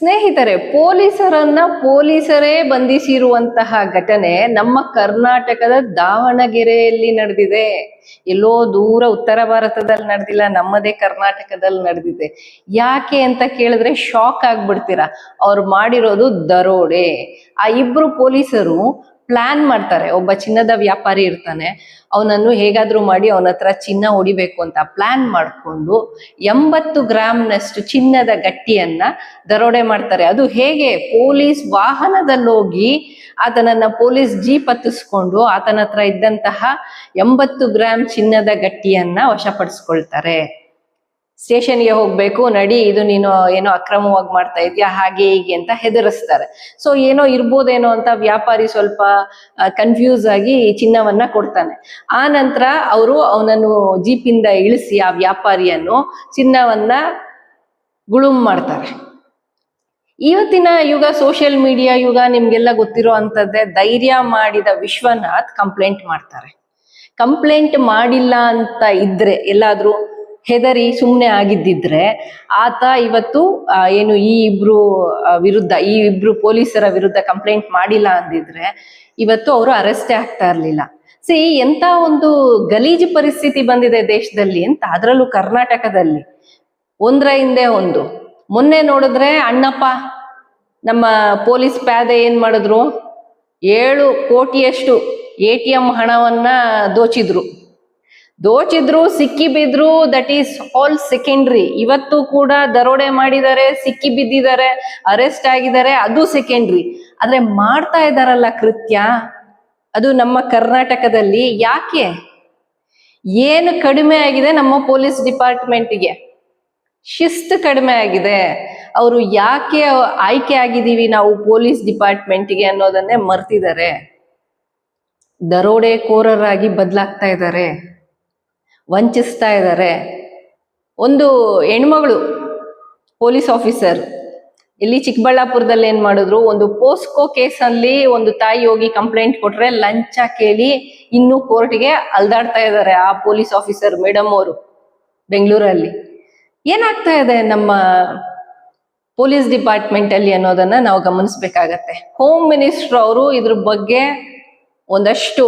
ಸ್ನೇಹಿತರೆ, ಪೊಲೀಸರನ್ನ ಪೊಲೀಸರೇ ಬಂಧಿಸಿರುವಂತಹ ಘಟನೆ ನಮ್ಮ ಕರ್ನಾಟಕದ ದಾವಣಗೆರೆಯಲ್ಲಿ ನಡೆದಿದೆ. ಎಲ್ಲೋ ದೂರ ಉತ್ತರ ಭಾರತದಲ್ಲಿ ನಡೆದಿಲ್ಲ, ನಮ್ಮದೇ ಕರ್ನಾಟಕದಲ್ಲಿ ನಡೆದಿದೆ. ಯಾಕೆ ಅಂತ ಕೇಳಿದ್ರೆ ಶಾಕ್ ಆಗ್ಬಿಡ್ತೀರಾ? ಅವ್ರು ಮಾಡಿರೋದು ದರೋಡೆ. ಆ ಇಬ್ರು ಪೊಲೀಸರು ಪ್ಲಾನ್ ಮಾಡ್ತಾರೆ. ಒಬ್ಬ ಚಿನ್ನದ ವ್ಯಾಪಾರಿ ಇರ್ತಾನೆ. ಅವನನ್ನು ಹೇಗಾದ್ರೂ ಮಾಡಿ ಅವನ ಹತ್ರ ಚಿನ್ನ ಹೊಡಿಬೇಕು ಅಂತ ಪ್ಲಾನ್ ಮಾಡಿಕೊಂಡು ಎಂಬತ್ತು ಗ್ರಾಮ್ನಷ್ಟು ಚಿನ್ನದ ಗಟ್ಟಿಯನ್ನ ದರೋಡೆ ಮಾಡ್ತಾರೆ. ಅದು ಹೇಗೆ? ಪೊಲೀಸ್ ವಾಹನದಲ್ಲಿ ಹೋಗಿ ಆತನನ್ನ ಪೊಲೀಸ್ ಜೀಪ್ ಹತ್ತಿಸ್ಕೊಂಡು ಆತನ ಹತ್ರ ಇದ್ದಂತಹ ಎಂಬತ್ತು ಗ್ರಾಮ್ ಚಿನ್ನದ ಗಟ್ಟಿಯನ್ನ ವಶಪಡಿಸ್ಕೊಳ್ತಾರೆ. ಸ್ಟೇಷನ್ಗೆ ಹೋಗ್ಬೇಕು, ನಡಿ, ಇದು ನೀನು ಏನೋ ಅಕ್ರಮವಾಗಿ ಮಾಡ್ತಾ ಇದೆಯಾ, ಹಾಗೆ ಹೀಗೆ ಅಂತ ಹೆದರಿಸ್ತಾರೆ. ಸೊ ಏನೋ ಇರ್ಬೋದೇನೋ ಅಂತ ವ್ಯಾಪಾರಿ ಸ್ವಲ್ಪ ಕನ್ಫ್ಯೂಸ್ ಆಗಿ ಚಿನ್ನವನ್ನ ಕೊಡ್ತಾನೆ. ಆ ನಂತರ ಅವರು ಅವನನ್ನು ಜೀಪಿಂದ ಇಳಿಸಿ ಆ ವ್ಯಾಪಾರಿಯನ್ನು ಚಿನ್ನವನ್ನ ಗುಳುಮ್ ಮಾಡ್ತಾರೆ. ಇವತ್ತಿನ ಯುಗ ಸೋಷಿಯಲ್ ಮೀಡಿಯಾ ಯುಗ, ನಿಮ್ಗೆಲ್ಲ ಗೊತ್ತಿರೋ ಅಂತದ್ದೇ ಧೈರ್ಯ ಮಾಡಿದ ವಿಶ್ವನಾಥ್ ಕಂಪ್ಲೇಂಟ್ ಮಾಡ್ತಾರೆ. ಕಂಪ್ಲೇಂಟ್ ಮಾಡಿಲ್ಲ ಅಂತ ಇದ್ರೆ, ಎಲ್ಲಾದ್ರೂ ಹೆದರಿ ಸುಮ್ಮನೆ ಆಗಿದ್ದಿದ್ರೆ ಆತ ಇವತ್ತು ಏನು ಈ ಇಬ್ರು ವಿರುದ್ಧ, ಈ ಇಬ್ರು ಪೊಲೀಸರ ವಿರುದ್ಧ ಕಂಪ್ಲೇಂಟ್ ಮಾಡಿಲ್ಲ ಅಂದಿದ್ರೆ ಇವತ್ತು ಅವರು ಅರೆಸ್ಟೇ ಆಗ್ತಾ ಇರ್ಲಿಲ್ಲ. ಸಿ ಎಂತ ಒಂದು ಗಲೀಜು ಪರಿಸ್ಥಿತಿ ಬಂದಿದೆ ದೇಶದಲ್ಲಿ ಅಂತ ಅದರಲ್ಲೂ ಕರ್ನಾಟಕದಲ್ಲಿ. ಒಂದ್ರ ಹಿಂದೆ ಒಂದು. ಮೊನ್ನೆ ನೋಡಿದ್ರೆ ಅಣ್ಣಪ್ಪ ನಮ್ಮ ಪೊಲೀಸ್ ಪ್ಯಾದೆ ಏನ್ ಮಾಡಿದ್ರು? ಏಳು ಕೋಟಿಯಷ್ಟು ಎ ಟಿ ಎಂ ಹಣವನ್ನ ದೋಚಿದ್ರು. ದೋಚಿದ್ರು, ಸಿಕ್ಕಿ ಬಿದ್ರು ದಟ್ ಈಸ್ ಆಲ್ ಸೆಕೆಂಡ್ರಿ ಇವತ್ತು ಕೂಡ ದರೋಡೆ ಮಾಡಿದ್ದಾರೆ, ಸಿಕ್ಕಿ ಬಿದ್ದಿದ್ದಾರೆ ಅರೆಸ್ಟ್ ಆಗಿದ್ದಾರೆ, ಅದು ಸೆಕೆಂಡ್ರಿ ಆದ್ರೆ ಮಾಡ್ತಾ ಇದ್ದಾರಲ್ಲ ಕೃತ್ಯ? ಅದು ನಮ್ಮ ಕರ್ನಾಟಕದಲ್ಲಿ ಯಾಕೆ? ಏನು ಕಡಿಮೆ ಆಗಿದೆ ನಮ್ಮ ಪೊಲೀಸ್ ಡಿಪಾರ್ಟ್ಮೆಂಟ್ಗೆ ಶಿಸ್ತು ಕಡಿಮೆ ಆಗಿದೆ. ಅವರು ಯಾಕೆ ಆಯ್ಕೆ ಆಗಿದ್ದೀವಿ ನಾವು ಪೊಲೀಸ್ ಡಿಪಾರ್ಟ್ಮೆಂಟ್ಗೆ ಅನ್ನೋದನ್ನೇ ಮರ್ತಿದ್ದಾರೆ. ದರೋಡೆಕೋರರಾಗಿ ಬದಲಾಗ್ತಾ ಇದ್ದಾರೆ. ವಂಚಿಸ್ತಾ ಇದ್ದಾರೆ ಒಂದು ಹೆಣ್ಮಗಳು, ಪೊಲೀಸ್ ಆಫೀಸರ್. ಇಲ್ಲಿ ಚಿಕ್ಕಬಳ್ಳಾಪುರದಲ್ಲಿ ಏನು ಮಾಡಿದ್ರು? ಒಂದು ಪೋಸ್ಕೋ ಕೇಸಲ್ಲಿ ಒಂದು ತಾಯಿ ಹೋಗಿ ಕಂಪ್ಲೇಂಟ್ ಕೊಟ್ಟರೆ ಲಂಚ ಕೇಳಿ ಇನ್ನು ಕೋರ್ಟ್ಗೆ ಅಲ್ದಾಡ್ತಾ ಇದ್ದಾರೆ ಆ ಪೊಲೀಸ್ ಆಫೀಸರ್ ಮೇಡಮ್ ಅವರು ಬೆಂಗಳೂರಲ್ಲಿ. ಏನಾಗ್ತಾ ಇದೆ ನಮ್ಮ ಪೊಲೀಸ್ ಡಿಪಾರ್ಟ್ಮೆಂಟ್ ಅಲ್ಲಿ ಅನ್ನೋದನ್ನ ನಾವು ಗಮನಿಸ್ಬೇಕಾಗತ್ತೆ. ಹೋಮ್ ಮಿನಿಸ್ಟರ್ ಅವರು ಇದ್ರ ಬಗ್ಗೆ ಒಂದಷ್ಟು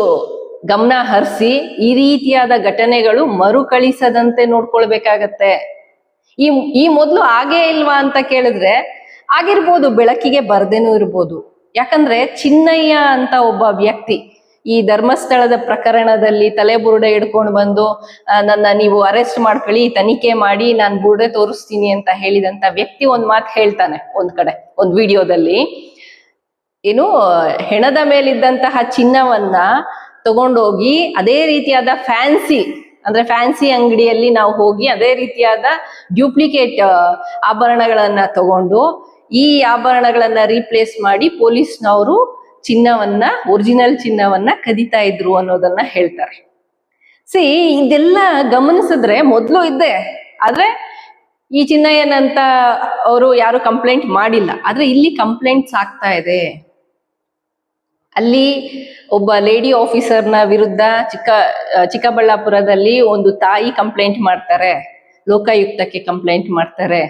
ಗಮನ ಹರಿಸಿ ಈ ರೀತಿಯಾದ ಘಟನೆಗಳು ಮರುಕಳಿಸದಂತೆ ನೋಡ್ಕೊಳ್ಬೇಕಾಗತ್ತೆ. ಈ ಈ ಮೊದಲು ಆಗೇ ಇಲ್ವಾ ಅಂತ ಕೇಳಿದ್ರೆ ಆಗಿರ್ಬೋದು ಬೆಳಕಿಗೆ ಬರ್ದೇನೂ ಇರ್ಬೋದು. ಯಾಕಂದ್ರೆ ಚಿನ್ನಯ್ಯ ಅಂತ ಒಬ್ಬ ವ್ಯಕ್ತಿ ಈ ಧರ್ಮಸ್ಥಳದ ಪ್ರಕರಣದಲ್ಲಿ ತಲೆ ಬುರುಡೆ ಹಿಡ್ಕೊಂಡು ಬಂದು ನನ್ನ ನೀವು ಅರೆಸ್ಟ್ ಮಾಡ್ಕೊಳ್ಳಿ, ತನಿಖೆ ಮಾಡಿ, ನಾನು ಬುರುಡೆ ತೋರಿಸ್ತೀನಿ ಅಂತ ಹೇಳಿದಂತ ವ್ಯಕ್ತಿ ಒಂದ್ ಮಾತು ಹೇಳ್ತಾನೆ ಒಂದ್ ಕಡೆ, ಒಂದ್ ವಿಡಿಯೋದಲ್ಲಿ. ಏನು ಹೆಣದ ಮೇಲಿದ್ದಂತಹ ಚಿನ್ನವನ್ನ ತಗೊಂಡೋಗಿ ಅದೇ ರೀತಿಯಾದ ಫ್ಯಾನ್ಸಿ ಅಂದ್ರೆ ಫ್ಯಾನ್ಸಿ ಅಂಗಡಿಯಲ್ಲಿ ನಾವು ಹೋಗಿ ಅದೇ ರೀತಿಯಾದ ಡ್ಯೂಪ್ಲಿಕೇಟ್ ಆಭರಣಗಳನ್ನ ತಗೊಂಡು ಈ ಆಭರಣಗಳನ್ನ ರೀಪ್ಲೇಸ್ ಮಾಡಿ ಪೊಲೀಸ್ನವರು ಚಿನ್ನವನ್ನ ಒರಿಜಿನಲ್ ಚಿನ್ನವನ್ನ ಕದಿತಾ ಇದ್ರು ಅನ್ನೋದನ್ನ ಹೇಳ್ತಾರೆ. ಸಿ ಇದೆಲ್ಲ ಗಮನಿಸಿದ್ರೆ ಮೊದಲು ಇದ್ದೆ. ಆದ್ರೆ ಈ ಚಿನ್ನ ಏನಂತ ಅವರು ಯಾರು ಕಂಪ್ಲೇಂಟ್ ಮಾಡಿಲ್ಲ. ಆದ್ರೆ ಇಲ್ಲಿ ಕಂಪ್ಲೇಂಟ್ಸ್ ಆಗ್ತಾ ಇದೆ. ಅಲ್ಲಿ ಒಬ್ಬ ಲೇಡಿ ಆಫೀಸರ್ನ ವಿರುದ್ಧ ಚಿಕ್ಕ ಚಿಕ್ಕಬಳ್ಳಾಪುರದಲ್ಲಿ ಒಂದು ತಾಯಿ ಕಂಪ್ಲೇಂಟ್ ಮಾಡ್ತಾರೆ. ಲೋಕಾಯುಕ್ತಕ್ಕೆ ಕಂಪ್ಲೇಂಟ್ ಮಾಡ್ತಾರೆ.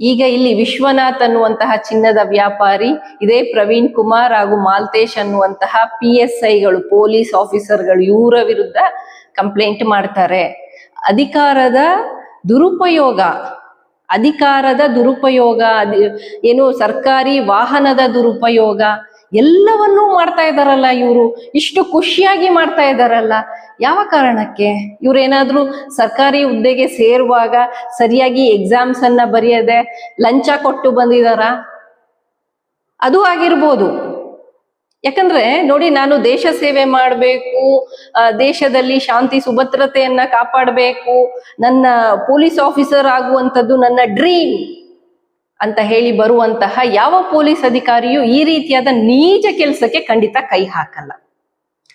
ಈಗ ಇಲ್ಲಿ ವಿಶ್ವನಾಥ್ ಅನ್ನುವಂತಹ ಚಿನ್ನದ ವ್ಯಾಪಾರಿ, ಇದೇ ಪ್ರವೀಣ್ ಕುಮಾರ್ ಹಾಗೂ ಮಾಲ್ತೇಶ್ ಅನ್ನುವಂತಹ ಪಿ ಎಸ್ ಐಗಳು ಪೊಲೀಸ್ ಆಫೀಸರ್ಗಳು ಇವರ ವಿರುದ್ಧ ಕಂಪ್ಲೇಂಟ್ ಮಾಡ್ತಾರೆ. ಅಧಿಕಾರದ ದುರುಪಯೋಗ ಅಧಿಕಾರದ ದುರುಪಯೋಗ ಏನು ಸರ್ಕಾರಿ ವಾಹನದ ದುರುಪಯೋಗ ಎಲ್ಲವನ್ನೂ ಮಾಡ್ತಾ ಇದ್ದಾರಲ್ಲ ಇವರು. ಇಷ್ಟು ಖುಷಿಯಾಗಿ ಮಾಡ್ತಾ ಇದ್ದಾರಲ್ಲ ಯಾವ ಕಾರಣಕ್ಕೆ? ಇವ್ರೇನಾದ್ರೂ ಸರ್ಕಾರಿ ಹುದ್ದೆಗೆ ಸೇರುವಾಗ ಸರಿಯಾಗಿ ಎಕ್ಸಾಮ್ಸ್ ಅನ್ನ ಬರೆಯದೆ ಲಂಚ ಕೊಟ್ಟು ಬಂದಿದಾರ? ಅದು ಆಗಿರ್ಬೋದು. ಯಾಕಂದ್ರೆ ನೋಡಿ ನಾನು ದೇಶ ಸೇವೆ ಮಾಡಬೇಕು ದೇಶದಲ್ಲಿ ಶಾಂತಿ ಸುಭದ್ರತೆಯನ್ನ ಕಾಪಾಡಬೇಕು, ನನ್ನ ಪೊಲೀಸ್ ಆಫೀಸರ್ ಆಗುವಂಥದ್ದು ನನ್ನ ಡ್ರೀಮ್. ಅಂತ ಹೇಳಿ ಬರುವಂತಹ ಯಾವ ಪೊಲೀಸ್ ಅಧಿಕಾರಿಯೂ ಈ ರೀತಿಯಾದ ನೀಚ ಕೆಲಸಕ್ಕೆ ಖಂಡಿತ ಕೈ ಹಾಕಲ್ಲ.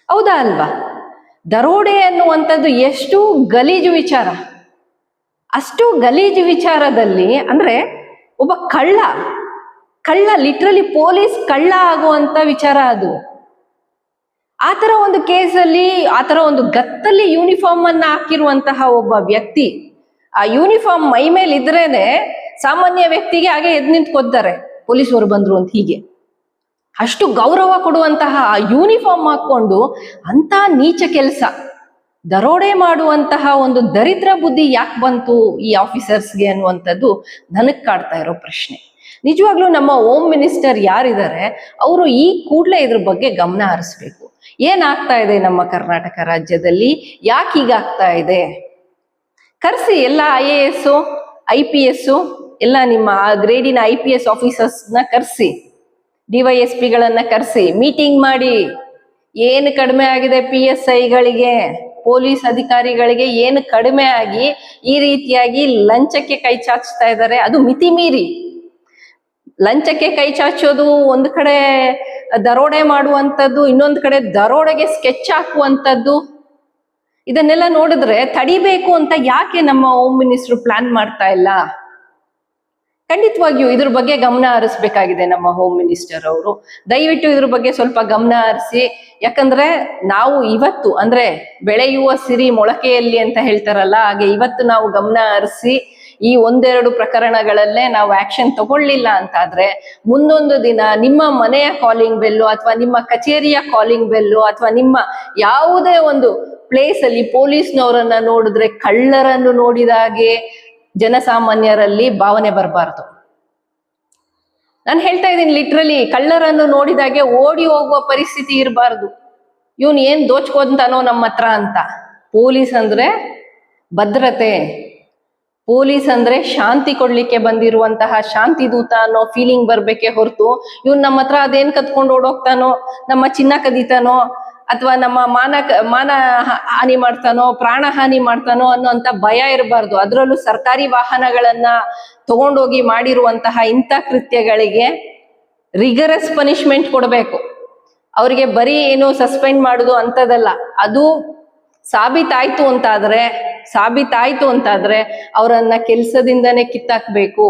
ಹೌದಾ ಅಲ್ವಾ? ದರೋಡೆ ಅನ್ನುವಂಥದ್ದು ಎಷ್ಟು ಗಲೀಜು ವಿಚಾರ. ಅಷ್ಟು ಗಲೀಜು ವಿಚಾರದಲ್ಲಿ ಅಂದ್ರೆ ಒಬ್ಬ ಕಳ್ಳ ಕಳ್ಳ ಲಿಟ್ರಲಿ ಪೊಲೀಸ್ ಕಳ್ಳ ಆಗುವಂತ ವಿಚಾರ ಅದು. ಆ ತರ ಒಂದು ಕೇಸಲ್ಲಿ, ಆ ತರ ಒಂದು ಗತ್ತಲ್ಲಿ ಯೂನಿಫಾರ್ಮ್ ಅನ್ನ ಹಾಕಿರುವಂತಹ ಒಬ್ಬ ವ್ಯಕ್ತಿ, ಆ ಯೂನಿಫಾರ್ಮ್ ಮೈ ಮೇಲೆ ಇದ್ರೇನೆ ಸಾಮಾನ್ಯ ವ್ಯಕ್ತಿಗೆ ಹಾಗೆ ಎದ್ ನಿಂತ್ಕೊತಾರೆ ಪೊಲೀಸರು ಬಂದ್ರು ಅಂತ ಹೀಗೆ. ಅಷ್ಟು ಗೌರವ ಕೊಡುವಂತಹ ಯೂನಿಫಾರ್ಮ್ ಹಾಕೊಂಡು ಅಂತ ನೀಚ ಕೆಲಸ, ದರೋಡೆ ಮಾಡುವಂತಹ ಒಂದು ದರಿದ್ರ ಬುದ್ಧಿ ಯಾಕೆ ಬಂತು ಈ ಆಫೀಸರ್ಸ್ಗೆ ಅನ್ನುವಂಥದ್ದು ನನಗ್ ಕಾಡ್ತಾ ಇರೋ ಪ್ರಶ್ನೆ. ನಿಜವಾಗ್ಲೂ ನಮ್ಮ ಹೋಮ್ ಮಿನಿಸ್ಟರ್ ಯಾರಿದ್ದಾರೆ ಅವರು ಈ ಕೂಡಲೇ ಇದ್ರ ಬಗ್ಗೆ ಗಮನ ಹರಿಸ್ಬೇಕು. ಏನಾಗ್ತಾ ಇದೆ ನಮ್ಮ ಕರ್ನಾಟಕ ರಾಜ್ಯದಲ್ಲಿ? ಯಾಕೆ ಹೀಗಾಗ್ತಾ ಇದೆ? ಕರೆಸಿ ಎಲ್ಲ I A S I P S ಎಲ್ಲ ನಿಮ್ಮ ಆ ಗ್ರೇಡಿನ ಐ ಪಿ ಎಸ್ ಆಫೀಸರ್ಸ್ನ ಕರೆಸಿ ಡಿವೈಎಸ್ ಪಿಗಳನ್ನ ಕರೆಸಿ ಮೀಟಿಂಗ್ ಮಾಡಿ, ಏನು ಕಡಿಮೆ ಆಗಿದೆ ಪಿ ಎಸ್ ಐಗಳಿಗೆ ಪೊಲೀಸ್ ಅಧಿಕಾರಿಗಳಿಗೆ ಏನು ಕಡಿಮೆ ಆಗಿ ಈ ರೀತಿಯಾಗಿ ಲಂಚಕ್ಕೆ ಕೈ ಚಾಚ್ತಾ ಇದ್ದಾರೆ, ಅದು ಮಿತಿ ಮೀರಿ ಲಂಚಕ್ಕೆ ಕೈ ಚಾಚೋದು ಒಂದು ಕಡೆ ದರೋಡೆ ಮಾಡುವಂಥದ್ದು, ಇನ್ನೊಂದು ಕಡೆ ದರೋಡೆಗೆ ಸ್ಕೆಚ್ ಹಾಕುವಂಥದ್ದು. ಇದನ್ನೆಲ್ಲ ನೋಡಿದ್ರೆ ತಡಿಬೇಕು ಅಂತ ಯಾಕೆ ನಮ್ಮ ಹೋಮ್ ಮಿನಿಸ್ಟ್ರು ಪ್ಲಾನ್ ಮಾಡ್ತಾ ಇಲ್ಲ? ಖಂಡಿತವಾಗಿಯೂ ಇದ್ರ ಬಗ್ಗೆ ಗಮನ ಹರಿಸ್ಬೇಕಾಗಿದೆ ನಮ್ಮ ಹೋಮ್ ಮಿನಿಸ್ಟರ್ ಅವರು. ದಯವಿಟ್ಟು ಇದ್ರ ಬಗ್ಗೆ ಸ್ವಲ್ಪ ಗಮನ ಹರಿಸಿ. ಯಾಕಂದ್ರೆ ನಾವು ಇವತ್ತು, ಅಂದ್ರೆ ಬೆಳೆಯುವ ಸಿರಿ ಮೊಳಕೆಯಲ್ಲಿ ಅಂತ ಹೇಳ್ತಾರಲ್ಲ, ಹಾಗೆ ಇವತ್ತು ನಾವು ಗಮನ ಹರಿಸಿ ಈ ಒಂದೆರಡು ಪ್ರಕರಣಗಳಲ್ಲೇ ನಾವು ಆಕ್ಷನ್ ತಗೊಳ್ಳಿಲ್ಲ ಅಂತಾದ್ರೆ, ಮುಂದೊಂದು ದಿನ ನಿಮ್ಮ ಮನೆಯ ಕಾಲಿಂಗ್ ಬೆಲ್ಲು ಅಥವಾ ನಿಮ್ಮ ಕಚೇರಿಯ ಕಾಲಿಂಗ್ ಬೆಲ್ಲು ಅಥವಾ ನಿಮ್ಮ ಯಾವುದೇ ಒಂದು ಪ್ಲೇಸ್ ಅಲ್ಲಿ ಪೊಲೀಸ್ನವರನ್ನ ನೋಡಿದ್ರೆ ಕಳ್ಳರನ್ನು ನೋಡಿದಾಗೆ ಜನಸಾಮಾನ್ಯರಲ್ಲಿ ಭಾವನೆ ಬರಬಾರ್ದು. ನಾನು ಹೇಳ್ತಾ ಇದ್ದೀನಿ ಲಿಟ್ರಲಿ ಕಳ್ಳರನ್ನು ನೋಡಿದಾಗೆ ಓಡಿ ಹೋಗುವ ಪರಿಸ್ಥಿತಿ ಇರಬಾರ್ದು. ಇವನು ಏನ್ ದೋಚ್ಕೊಂತಾನೋ ನಮ್ಮ ಹತ್ರ ಅಂತ. ಪೊಲೀಸ್ ಅಂದ್ರೆ ಭದ್ರತೆ. ಪೊಲೀಸ್ ಅಂದ್ರೆ ಶಾಂತಿ ಕೊಡ್ಲಿಕ್ಕೆ ಬಂದಿರುವಂತಹ ಶಾಂತಿ ದೂತ ಅನ್ನೋ ಫೀಲಿಂಗ್ ಬರ್ಬೇಕೆ ಹೊರತು. ಇವ್ನು ನಮ್ಮ ಹತ್ರ ಅದೇನ್ ಕತ್ಕೊಂಡು ಓಡೋಗ್ತಾನೋ, ನಮ್ಮ ಚಿನ್ನ ಕದೀತಾನೋ ಅಥವಾ ನಮ್ಮ ಮಾನ ಮಾನ ಹಾನಿ ಮಾಡ್ತಾನೋ, ಪ್ರಾಣ ಹಾನಿ ಮಾಡ್ತಾನೋ ಅನ್ನೋಂತ ಭಯ ಇರಬಾರ್ದು. ಅದರಲ್ಲೂ ಸರ್ಕಾರಿ ವಾಹನಗಳನ್ನ ತಗೊಂಡೋಗಿ ಮಾಡಿರುವಂತಹ ಇಂಥ ಕೃತ್ಯಗಳಿಗೆ ರಿಗರಸ್ ಪನಿಷ್ಮೆಂಟ್ ಕೊಡಬೇಕು. ಅವರಿಗೆ ಬರೀ ಏನು ಸಸ್ಪೆಂಡ್ ಮಾಡುದು ಅಂತದಲ್ಲ, ಅದು ಸಾಬೀತಾಯ್ತು ಅಂತಾದ್ರೆ ಸಾಬೀತಾಯ್ತು ಅಂತಾದ್ರೆ ಅವರನ್ನ ಕೆಲ್ಸದಿಂದನೇ ಕಿತ್ತಾಕ್ಬೇಕು.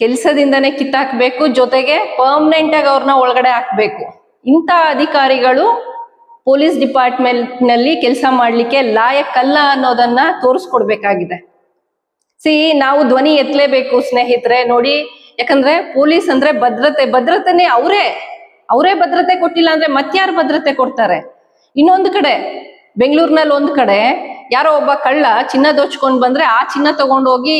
ಕೆಲ್ಸದಿಂದನೇ ಕಿತ್ತಾಕ್ಬೇಕು, ಜೊತೆಗೆ ಪರ್ಮನೆಂಟ್ ಆಗಿ ಅವ್ರನ್ನ ಒಳಗಡೆ ಹಾಕ್ಬೇಕು. ಇಂಥ ಅಧಿಕಾರಿಗಳು ಪೊಲೀಸ್ ಡಿಪಾರ್ಟ್ಮೆಂಟ್ನಲ್ಲಿ ಕೆಲಸ ಮಾಡ್ಲಿಕ್ಕೆ ಲಾಯಕ್ಕಲ್ಲ ಅನ್ನೋದನ್ನ ತೋರಿಸ್ಕೊಡ್ಬೇಕಾಗಿದೆ. ಸಿ, ನಾವು ಧ್ವನಿ ಎತ್ತಲೇಬೇಕು ಸ್ನೇಹಿತರೆ, ನೋಡಿ. ಯಾಕಂದ್ರೆ ಪೊಲೀಸ್ ಅಂದ್ರೆ ಭದ್ರತೆ, ಭದ್ರತೆನೆ ಅವರೇ. ಅವರೇ ಭದ್ರತೆ ಕೊಟ್ಟಿಲ್ಲ ಅಂದ್ರೆ ಮತ್ಯಾರು ಭದ್ರತೆ ಕೊಡ್ತಾರೆ? ಇನ್ನೊಂದು ಕಡೆ, ಬೆಂಗಳೂರಿನಲ್ಲಿ ಒಂದ್ ಕಡೆ, ಯಾರೋ ಒಬ್ಬ ಕಳ್ಳ ಚಿನ್ನ ದೋಚ್ಕೊಂಡ್ ಬಂದ್ರೆ ಆ ಚಿನ್ನ ತಗೊಂಡೋಗಿ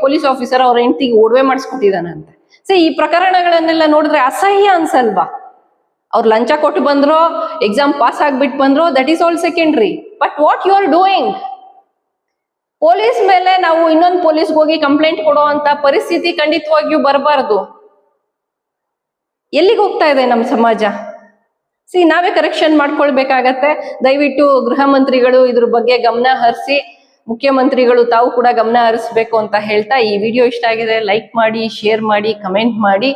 ಪೊಲೀಸ್ ಆಫೀಸರ್ ಅವ್ರ ಹೆಂಡತಿಗೆ ಒಡವೆ ಮಾಡಿಸ್ಕೊಟ್ಟಿದಾನಂತೆ ಸೊ, ಈ ಪ್ರಕರಣಗಳನ್ನೆಲ್ಲ ನೋಡಿದ್ರೆ ಅಸಹ್ಯ ಅನ್ಸಲ್ವಾ? ಅವ್ರು ಲಂಚ ಕೊಟ್ಟು ಬಂದ್ರು ಎಕ್ಸಾಮ್ ಪಾಸ್ ಆಗ್ಬಿಟ್ಟು ಬಂದ್ರು that is all secondary but what you are doing police ಮೇಲೆ ನಾವು ಇನ್ನೊಂದು ಪೊಲೀಸ್ಗೆ ಹೋಗಿ ಕಂಪ್ಲೇಂಟ್ ಕೊಡೋ ಅಂತ ಪರಿಸ್ಥಿತಿ ಖಂಡಿತವಾಗಿಯೂ ಬರಬಾರದು. ಎಲ್ಲಿಗೆ ಹೋಗ್ತಾ ಇದೆ ನಮ್ಮ ಸಮಾಜ? ಸಿ ನಾವೇ ಕರೆಕ್ಷನ್ ಮಾಡ್ಕೊಳ್ಬೇಕಾಗತ್ತೆ. ದಯವಿಟ್ಟು ಗೃಹ ಮಂತ್ರಿಗಳು ಇದ್ರ ಬಗ್ಗೆ ಗಮನ ಹರಿಸಿ, ಮುಖ್ಯಮಂತ್ರಿಗಳು ತಾವು ಕೂಡ ಗಮನ ಹರಿಸ್ಬೇಕು ಅಂತ ಹೇಳ್ತಾ ಈ ವಿಡಿಯೋ ಇಷ್ಟ ಆಗಿದೆ. ಲೈಕ್ ಮಾಡಿ ಶೇರ್ ಮಾಡಿ ಕಮೆಂಟ್ ಮಾಡಿ.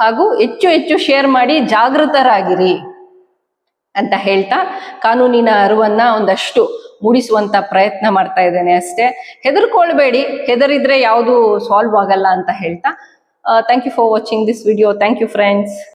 ಹಾಗೂ ಹೆಚ್ಚು ಹೆಚ್ಚು ಶೇರ್ ಮಾಡಿ ಜಾಗೃತರಾಗಿರಿ ಅಂತ ಹೇಳ್ತಾ ಕಾನೂನಿನ ಅರಿವನ್ನ ಒಂದಷ್ಟು ಮೂಡಿಸುವಂತ ಪ್ರಯತ್ನ ಮಾಡ್ತಾ ಇದ್ದೇನೆ ಅಷ್ಟೇ. ಹೆದರ್ಕೊಳ್ಬೇಡಿ, ಹೆದರಿದ್ರೆ ಯಾವುದು ಸಾಲ್ವ್ ಆಗಲ್ಲ ಅಂತ ಹೇಳ್ತಾ. Thank you for watching this video thank you friends